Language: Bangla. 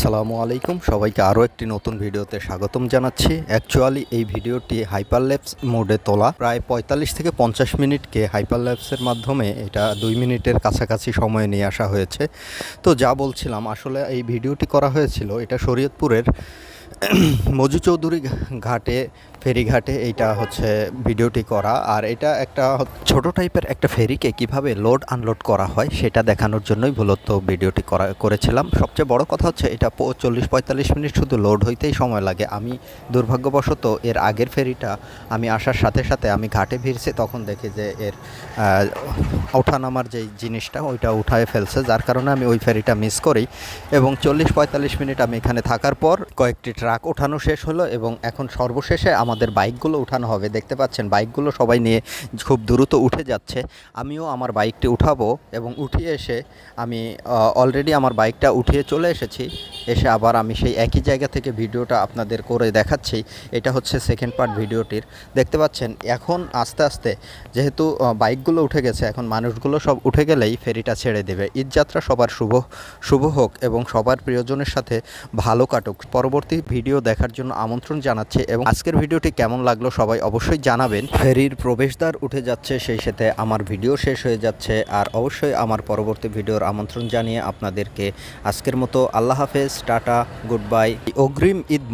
আসসালামু আলাইকুম। সবাইকে আরও একটি নতুন ভিডিওতে স্বাগতম জানাচ্ছি। অ্যাকচুয়ালি এই ভিডিওটি হাইপারল্যাপস মোডে তোলা। প্রায় পঁয়তাল্লিশ থেকে পঞ্চাশ মিনিটকে হাইপারল্যাপসের মাধ্যমে এটা দুই মিনিটের কাছাকাছি সময়ে নিয়ে আসা হয়েছে। তো যা বলছিলাম, আসলে এই ভিডিওটি করা হয়েছিল, এটা শরীয়তপুরের মজু চৌধুরী ঘাটে, ফেরিঘাটে এইটা হচ্ছে ভিডিওটি করা। আর এটা একটা ছোট টাইপের একটা ফেরিকে কীভাবে লোড আনলোড করা হয় সেটা দেখানোর জন্যই মূলত ভিডিওটি করা, করেছিলাম। সবচেয়ে বড় কথা হচ্ছে এটা চল্লিশ পঁয়তাল্লিশ মিনিট শুধু লোড হইতেই সময় লাগে। আমি দুর্ভাগ্যবশত এর আগের ফেরিটা আমি আসার সাথে সাথে আমি ঘাটে ভিড়ছি, তখন দেখি যে এর ওঠানামার যেই জিনিসটা, ওইটা উঠায় ফেলছে। যার কারণে আমি ওই ফেরিটা মিস করি। এবং চল্লিশ পঁয়তাল্লিশ মিনিট আমি এখানে থাকার পর কয়েকটি ট্রাক ওঠানো শেষ হলো এবং এখন সর্বশেষে আমাদের বাইকগুলো উঠানো হবে। দেখতে পাচ্ছেন, বাইকগুলো সবাই নিয়ে খুব দ্রুত উঠে যাচ্ছে। আমিও আমার বাইকটি উঠাবো এবং উঠিয়ে এসে আমি অলরেডি আমার বাইকটা উঠিয়ে চলে এসেছি। এসে আবার আমি সেই একই জায়গা থেকে ভিডিওটা আপনাদের করে দেখাচ্ছি। এটা হচ্ছে সেকেন্ড পার্ট ভিডিওটির। দেখতে পাচ্ছেন, এখন আস্তে আস্তে যেহেতু বাইকগুলো উঠে গেছে, এখন মানুষগুলো সব উঠে গেলেই ফেরিটা ছেড়ে দেবে। ঈদযাত্রা সবার শুভ শুভ হোক এবং সবার প্রিয়জনের সাথে ভালো কাটুক। পরবর্তী ভিডিও দেখার জন্য আমন্ত্রণ জানাচ্ছি এবং আজকের ভিডিওটি কেমন লাগল সবাই অবশ্যই জানাবেন। ফেরির প্রবেশদ্বার উঠে যাচ্ছে, সেই সাথে আমার ভিডিও শেষ হয়ে যাচ্ছে। আর অবশ্যই আমার পরবর্তী ভিডিওর আমন্ত্রণ জানিয়ে আপনাদেরকে আজকের মতো আল্লাহ হাফেজ। টাটা গুড বাই অগ্রিম ঈদ